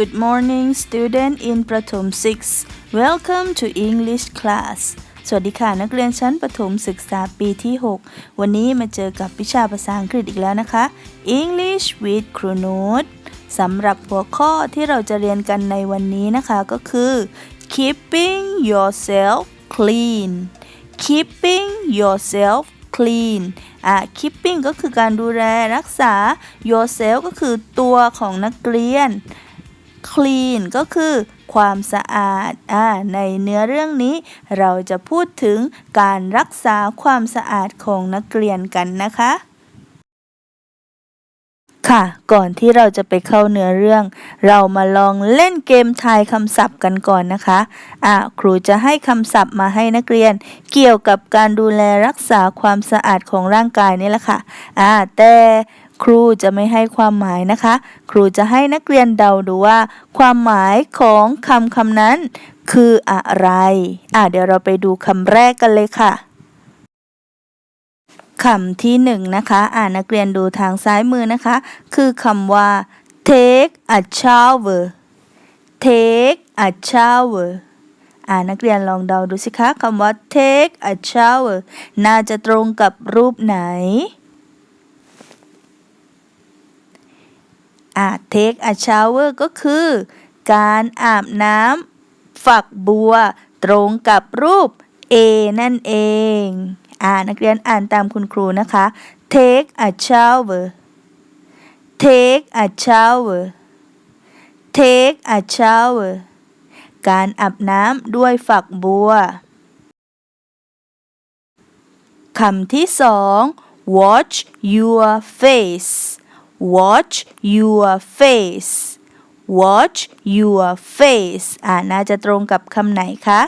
good morning student in ประถม 6 welcome to English class สวัสดีค่ะ นักเรียนชั้นประถมศึกษาปีที่ 6 วันนี้มาเจอกับวิชาภาษาอังกฤษอีกแล้วนะคะ English with ครูน้ตสำหรับหัวข้อที่เราจะเรียนกันในวันนี้นะคะก็คือ keeping yourself clean keeping yourself clean อะ keeping ก็คือการดูแลรักษา yourself ก็คือตัวของนักเรียน clean ก็คือความสะอาดอ่าในเนื้อเรื่องนี้ เราจะพูดถึงการรักษาความสะอาดของนักเรียนกันนะคะ ค่ะ ก่อนที่เราจะไปเข้าเนื้อเรื่อง เรามาลองเล่นเกมทายคำศัพท์กันก่อนนะคะอะครูจะให้คำศัพท์มาให้นักเรียน เกี่ยวกับการดูแลรักษาความสะอาดของร่างกายนี่แหละค่ะอ่าแต่ ครูจะไม่ให้ความหมายนะคะ ครูจะให้นักเรียนเดาดูว่า ความหมายของคำคำนั้น คืออะไร อะเดี๋ยวเราไปดูคำแรกกันเลยค่ะคำที่หนึ่งนะคะ อ่านนักเรียนดูทางซ้ายมือนะคะ คือคำว่า take a shower take a shower อ่านนักเรียนลองเดาดูสิคะคำว่า take a shower น่าจะตรงกับรูปไหน อ่า take a shower ก็คือ การอาบน้ำฝักบัว ตรงกับรูป A นั่นเอง อ่านักเรียนอ่านตามคุณครูนะคะ take a shower take a shower take a shower การอาบน้ำด้วยฝักบัว คำที่สอง watch your face watch your face watch your face อ่าน่าจะตรงกับคำไหนคะ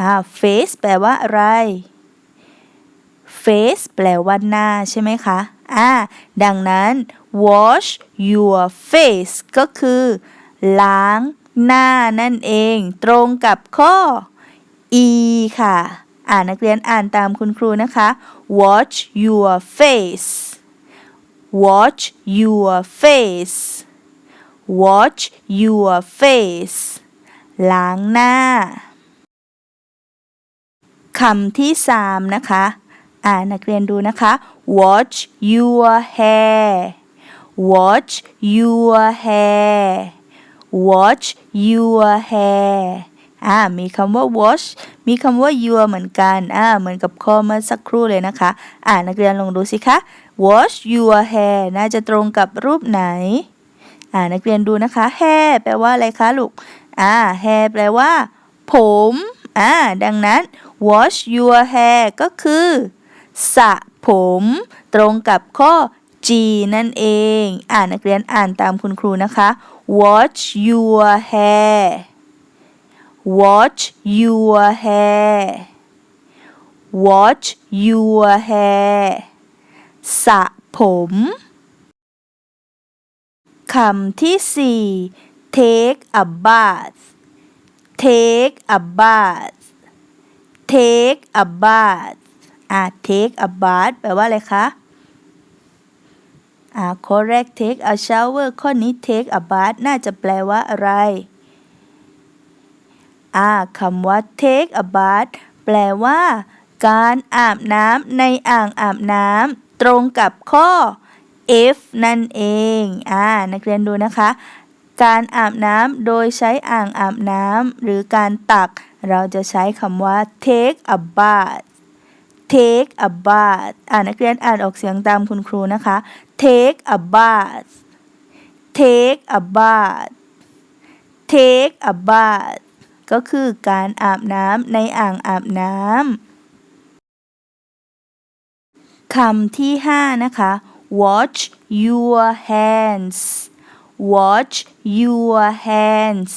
อ่า face แปลว่าอะไร face แปลว่าหน้าใช่ไหมคะ อ่า ดังนั้น wash your face ก็คือ ล้างหน้านั่นเอง ตรงกับข้อ e ค่ะ อ่านนักเรียนอ่านตามคุณครูนะคะ watch your face watch your face watch your face ล้างหน้า คำที่สามนะคะ อ่านนักเรียนดูนะคะ watch your hair watch your hair watch your hair อ่ามีคำว่า watch มีคำว่า your เหมือนกันอ่าเหมือนกับข้อเมื่อสักครู่เลยนะคะ อ่านักเรียนลองดูสิคะ watch your hair น่าจะตรงกับรูปไหน อ่านักเรียนดูนะคะ hair แปลว่าอะไรคะลูกอ่า hair แปลว่า ผมอ่าดังนั้น wash your hair ก็คือสระผม ตรงกับข้อ G นั่นเอง อ่านนักเรียนอ่านตามคุณครูนะคะ wash your hair wash your hair wash your hair สระผมคำที่สี่ take a bath take a bath take a bath อ่า take a bath แปลว่าอะไรคะอ่า correct take a shower ข้อนี้ take a bath น่าจะแปลว่าอะไร อ่าคำว่า take a bath แปลว่า การอาบน้ำในอ่างอาบน้ำตรงกับข้อ F นั่นเอง อ่า นักเรียนดูนะคะ การอาบน้ำโดยใช้อ่างอาบน้ำหรือการตัก เราจะใช้คำว่า take a bath take a bath อ่านักเรียนอ่านออกเสียงตามคุณครูนะคะ take a bath take a bath take a bath ก็คือการอาบน้ำในอ่างอาบน้ำคำที่ห้านะคะ watch your hands watch your hands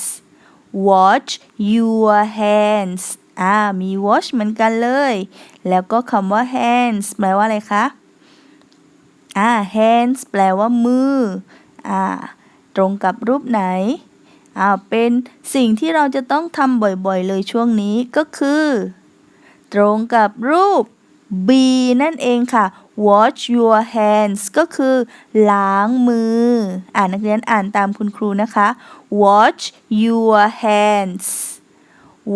watch your hands อ่า มี watch เหมือนกันเลย แล้วก็คำว่า hands แปลว่าอะไรคะ อ่า hands แปลว่ามือ อ่า ตรงกับรูปไหน เป็นสิ่งที่เราจะต้องทำบ่อยๆเลยช่วงนี้ก็คือ ตรงกับรูป B นั่นเองค่ะ wash your hands ก็คือ ล้างมือ อ่านนักเรียนอ่านตามคุณครูนะคะ wash your hands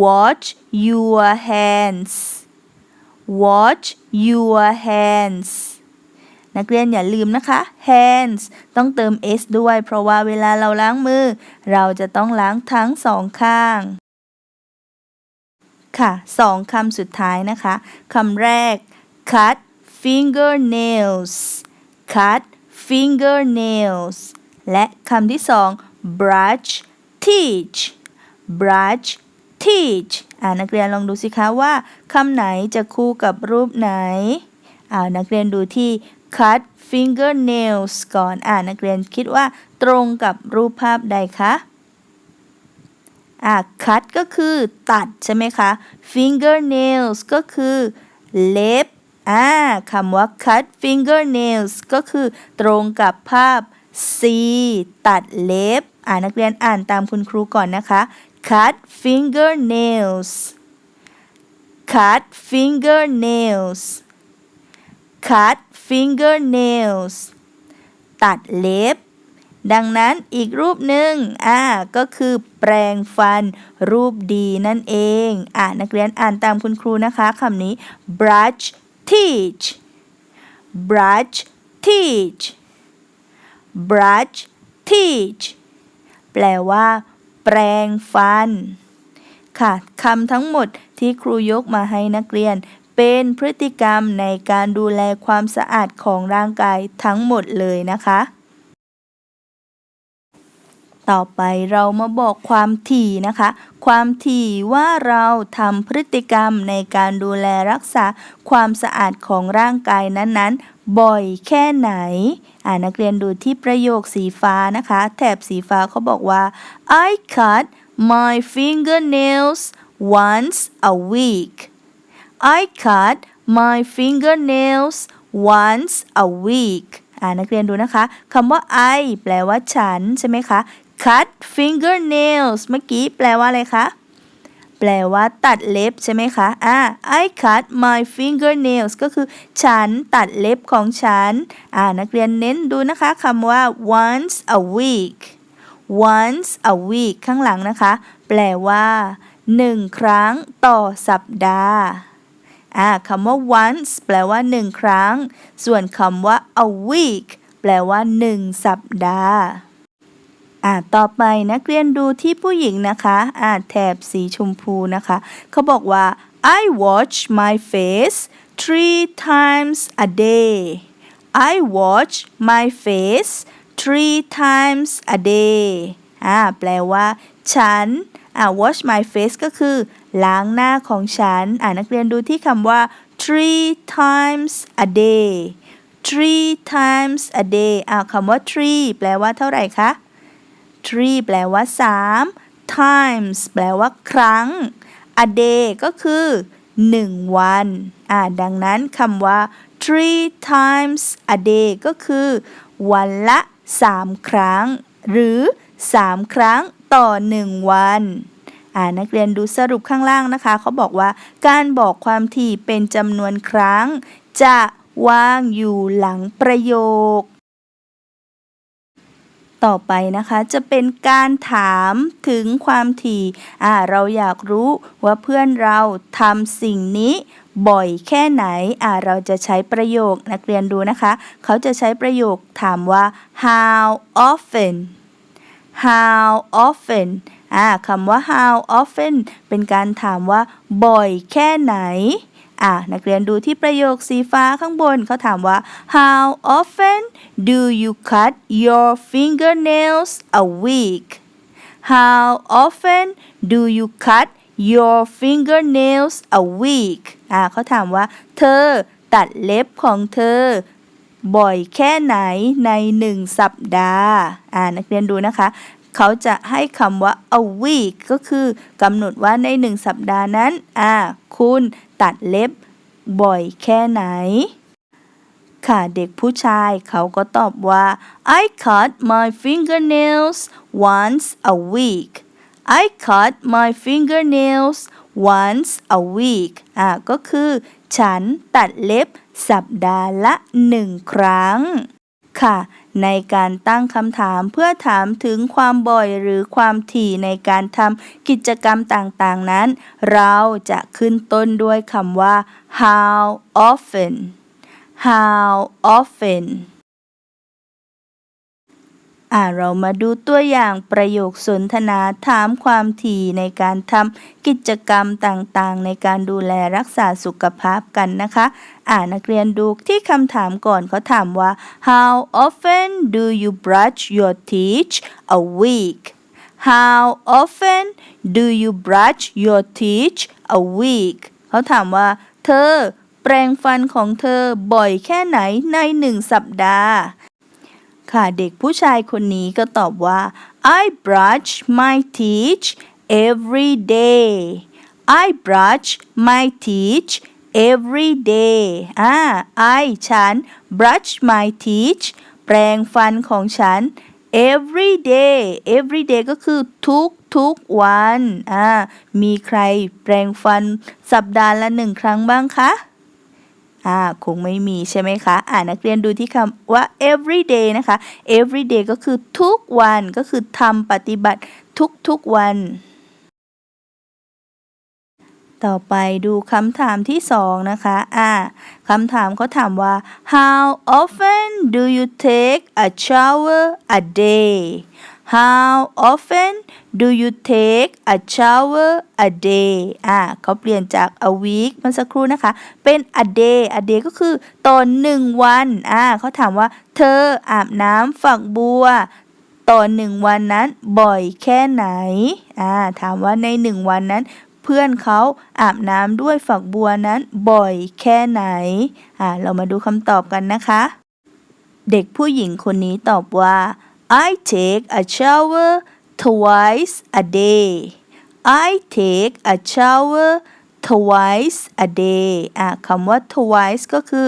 wash your hands wash your hands นักเรียนอย่าลืมนะคะ hands ต้องเติม s ด้วย เพราะว่าเวลาเราล้างมือ เราจะต้องล้างทั้งสองข้าง ค่ะสองคำสุดท้ายนะคะคำแรก cut fingernails cut fingernails และคำที่สอง brush teeth brush teeth อ่านักเรียนลองดูสิคะว่าคำไหนจะคู่กับรูปไหนอ่านักเรียนดูที่ cut fingernails ก่อนอ่านักเรียนคิดว่าตรงกับรูปภาพใดคะอะ cut ก็คือตัดใช่ไหมคะ fingernails ก็คือเล็บอ่าคำว่า cut fingernails ก็คือตรงกับภาพ C ตัดเล็บ อ่านักเรียนอ่านตามคุณครูก่อนนะคะ cut fingernails cut fingernails cut fingernails ตัดเล็บ ดังนั้นอีกรูปหนึ่งอ่าก็คือแปรงฟันรูปดีนั่นเองอ่านักเรียนอ่านตามคุณครูนะคะคำนี้ brush teeth brush teeth brush teeth แปลว่า แปรงฟัน ค่ะคำทั้งหมดที่ครูยกมาให้นักเรียน เป็นพฤติกรรมในการดูแลความสะอาดของร่างกายทั้งหมดเลยนะคะ ต่อไปเรามาบอกความถี่นะคะ ความถี่ว่าเราทำพฤติกรรมในการดูแลรักษาความสะอาดของร่างกายนั้นๆ บ่อยแค่ไหนอ่านักเรียนดูที่ประโยคสีฟ้านะคะ แถบสีฟ้าเขาบอกว่า I cut my fingernails once a week I cut my fingernails once a week อ่านักเรียนดูนะคะคำว่า I แปลว่าฉันใช่ไหมคะ cut fingernails เมื่อกี้แปลว่าอะไรคะ แปลว่าตัดเล็บใช่ไหมคะอ่า I cut my fingernails ก็คือ ฉันตัดเล็บของฉัน อ่านักเรียนเน้นดูนะคะคำว่า once a week once a week ข้างหลังนะคะ แปลว่าหนึ่งครั้งต่อสัปดาห์ อ่าคำว่า once แปลว่าหนึ่งครั้ง ส่วนคำว่า a week แปลว่าหนึ่งสัปดาห์ อ่าต่อไปนักเรียนดูที่ผู้หญิงนะคะ อ่าแถบสีชมพูนะคะ เขาบอกว่า I wash my face three times a day I wash my face three times a day อ่าแปลว่า ฉัน อ่า wash my face ก็คือ ล้างหน้าของฉัน อ่านักเรียนดูที่คำว่า three times a day three times a day อ่าคำว่า three แปลว่าเท่าไหร่คะ three แปลว่าสาม times แปลว่าครั้ง a day ก็คือหนึ่งวัน อ่า ดังนั้นคำว่า three times a day ก็คือ วันละสามครั้ง หรือสามครั้ง ต่อหนึ่งวันอ่านักเรียนดูสรุปข้างล่างนะคะเขาบอกว่าการบอกความถี่เป็นจำนวนครั้ง จะวางอยู่หลังประโยค ต่อไปนะคะจะเป็นการถามถึงความถี่อ่าเราอยากรู้ว่าเพื่อนเราทำสิ่งนี้บ่อยแค่ไหนอ่าเราจะใช้ประโยคนักเรียนดูนะคะ เขาจะใช้ประโยคถามว่า how often how often อ่าคำว่า how often เป็นการถามว่า บ่อยแค่ไหนอ่านักเรียนดูที่ประโยคสีฟ้าข้างบนเขาถามว่า how often do you cut your fingernails a week how often do you cut your fingernails a week อ่าเขาถามว่า เธอตัดเล็บของเธอ บ่อยแค่ไหนในหนึ่งสัปดาห์ อ่า นักเรียนดูนะคะ เขาจะให้คำว่า a week ก็คือกำหนดว่าในหนึ่งสัปดาห์นั้น อ่า คุณตัดเล็บบ่อยแค่ไหน ค่ะ เด็กผู้ชายเขาก็ตอบว่า I cut my fingernails once a week I cut my fingernails once a week อะก็คือ ฉันตัดเล็บ สัปดาห์ละหนึ่งครั้ง ค่ะ ในการตั้งคำถามเพื่อถามถึงความบ่อยหรือความถี่ในการทำกิจกรรมต่างๆนั้น เราจะขึ้นต้นด้วยคำว่า how often how often อ่าเรามาดูตัวอย่างประโยคสนทนาถามความถี่ในการทำกิจกรรมต่างๆ ในการดูแลรักษาสุขภาพกันนะคะ อ่านักเรียนดูที่คำถามก่อนเขาถามว่า how often do you brush your teeth a week how often do you brush your teeth a week เขาถามว่า เธอ แปรงฟันของเธอบ่อยแค่ไหนในหนึ่งสัปดาห์ ค่ะเด็กผู้ชายคนนี้ก็ตอบว่า I brush my teeth every day I brush my teeth every day อ่า I ฉัน brush my teeth แปรงฟันของฉัน every day every day ก็คือทุกทุกวัน อ่า มีใครแปรงฟันสัปดาห์ละหนึ่งครั้งบ้างคะ อ่าคงไม่มีใช่ไหมคะอ่านักเรียนดูที่คำว่า every day นะคะ every day ก็คือทุกวันก็คือทำปฏิบัติทุกๆวัน ต่อไปดูคำถามที่สองนะคะอ่าคำถามเขาถามว่า how often do you take a shower a day how often do you take a shower a day อ่าเขาเปลี่ยนจาก a week เมื่อสักครู่นะคะ เป็น a day a day ก็คือตอนหนึ่งวันอ่าเขาถามว่า เธออาบน้ำฝักบัวต่อหนึ่งวันนั้นบ่อยแค่ไหนอ่าถามว่าในหนึ่งวันนั้น เพื่อนเขาอาบน้ำด้วยฝักบัวนั้นบ่อยแค่ไหนอ่าเรามาดูคำตอบกันนะคะ เด็กผู้หญิงคนนี้ตอบว่า I take a shower twice a day I take a shower twice a day อะคำว่า twice ก็คือ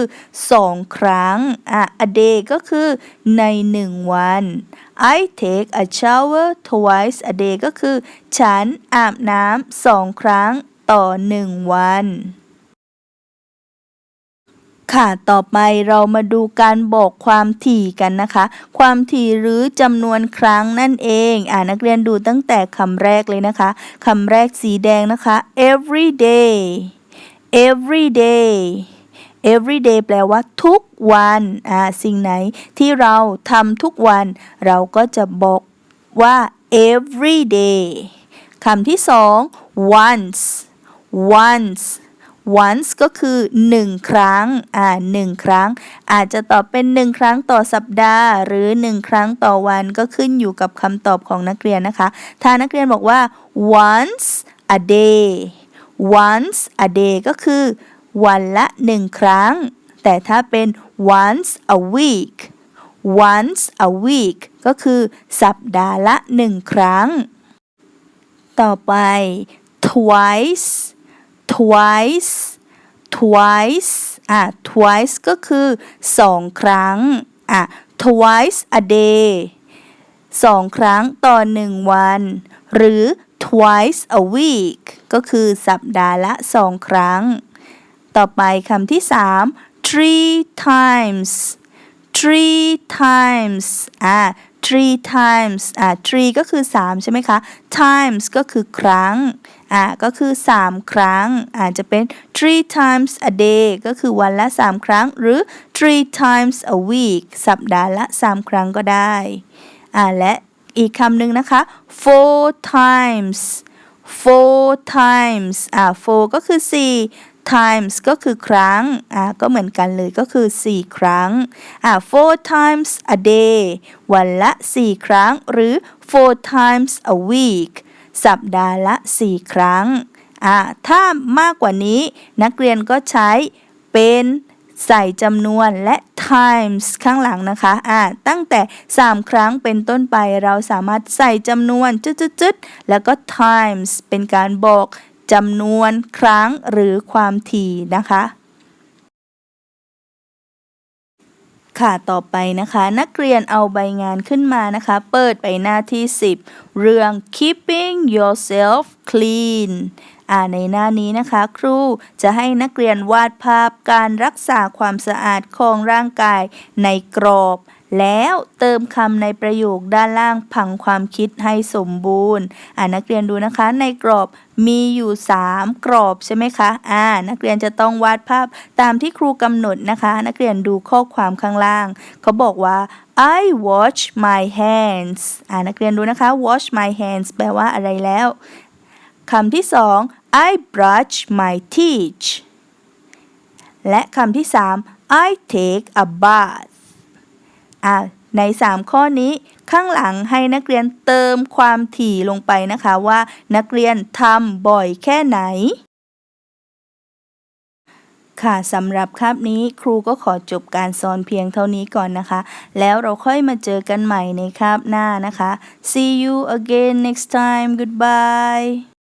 สองครั้งอะ a day ก็คือในหนึ่งวัน I take a shower twice a day ก็คือ ฉันอาบน้ำสองครั้งต่อหนึ่งวัน ค่ะ ต่อไปเรามาดูการบอกความถี่กันนะคะ ความถี่หรือจำนวนครั้งนั่นเอง อ่านักเรียนดูตั้งแต่คำแรกเลยนะคะ คำแรกสีแดงนะคะ every day every day every day แปลว่าทุกวัน อ่า สิ่งไหนที่เราทำทุกวัน เราก็จะบอกว่า every day คำที่สอง once once once ก็คือหนึ่งครั้ง อ่าหนึ่งครั้ง อาจจะตอบเป็นหนึ่งครั้งต่อสัปดาห์ หรือหนึ่งครั้งต่อวันก็ขึ้นอยู่กับคำตอบของนักเรียนนะคะ ถ้านักเรียนบอกว่า once a day once a day ก็คือ วันละหนึ่งครั้ง แต่ถ้าเป็น once a week once a week ก็คือ สัปดาห์ละหนึ่งครั้ง ต่อไป twice twice twice อะ twice ก็คือสองครั้ง อะ twice a day สองครั้งต่อหนึ่งวัน หรือ twice a week ก็คือสัปดาห์ละสองครั้ง ต่อไปคำที่สาม three times three times อ่า three times อ่า three ก็คือ 3 ใช่ไหมคะ times ก็คือครั้ง อ่าก็คือ 3 ครั้งอาจจะเป็น three times a day ก็คือวันละ 3 ครั้งหรือ three times a week สัปดาห์ละ 3 ครั้งก็ได้อ่าและอีกคำหนึ่งนะคะ four times four times อ่า four ก็คือ 4 times ก็คือครั้ง อ่าก็เหมือนกันเลยก็คือ 4 ครั้ง อ่า four times a day วันละ 4 ครั้งหรือ four times a week สัปดาห์ละ 4 ครั้งอ่าถ้ามากกว่านี้นักเรียนก็ใช้เป็นใส่จำนวนและ times ข้างหลังนะคะอ่าตั้งแต่ 3 ครั้งเป็นต้นไปเราสามารถใส่จำนวนจุดๆๆแล้วก็ times เป็นการบอกจำนวนครั้งหรือความถี่นะคะ ค่ะต่อไปนะคะ นักเรียนเอาใบงานขึ้นมานะคะ เปิดไปหน้าที่ 10 เรื่อง keeping yourself clean อ่าในหน้านี้นะคะ ครูจะให้นักเรียนวาดภาพการรักษาความสะอาดของร่างกายในกรอบ แล้วเติมคำในประโยคด้านล่างผังความคิดให้สมบูรณ์ อ่านักเรียนดูนะคะ ในกรอบมีอยู่ 3 กรอบใช่ไหมคะ อ่า นักเรียนจะต้องวาดภาพตามที่ครูกำหนดนะคะ นักเรียนดูข้อความข้างล่าง เขาบอกว่า I wash my hands อ่านักเรียนดูนะคะ wash my hands แปลว่าอะไรแล้วคำที่สอง I brush my teeth และคำที่สาม I take a bath อะใน 3 ข้อนี้ข้างหลังให้นักเรียนเติมความถี่ลงไปนะคะว่า นักเรียนทำบ่อยแค่ไหน ค่ะสำหรับคาบนี้ครูก็ขอจบการสอนเพียงเท่านี้ก่อนนะคะ แล้วเราค่อยมาเจอกันใหม่ในคาบหน้านะคะ see you again next time goodbye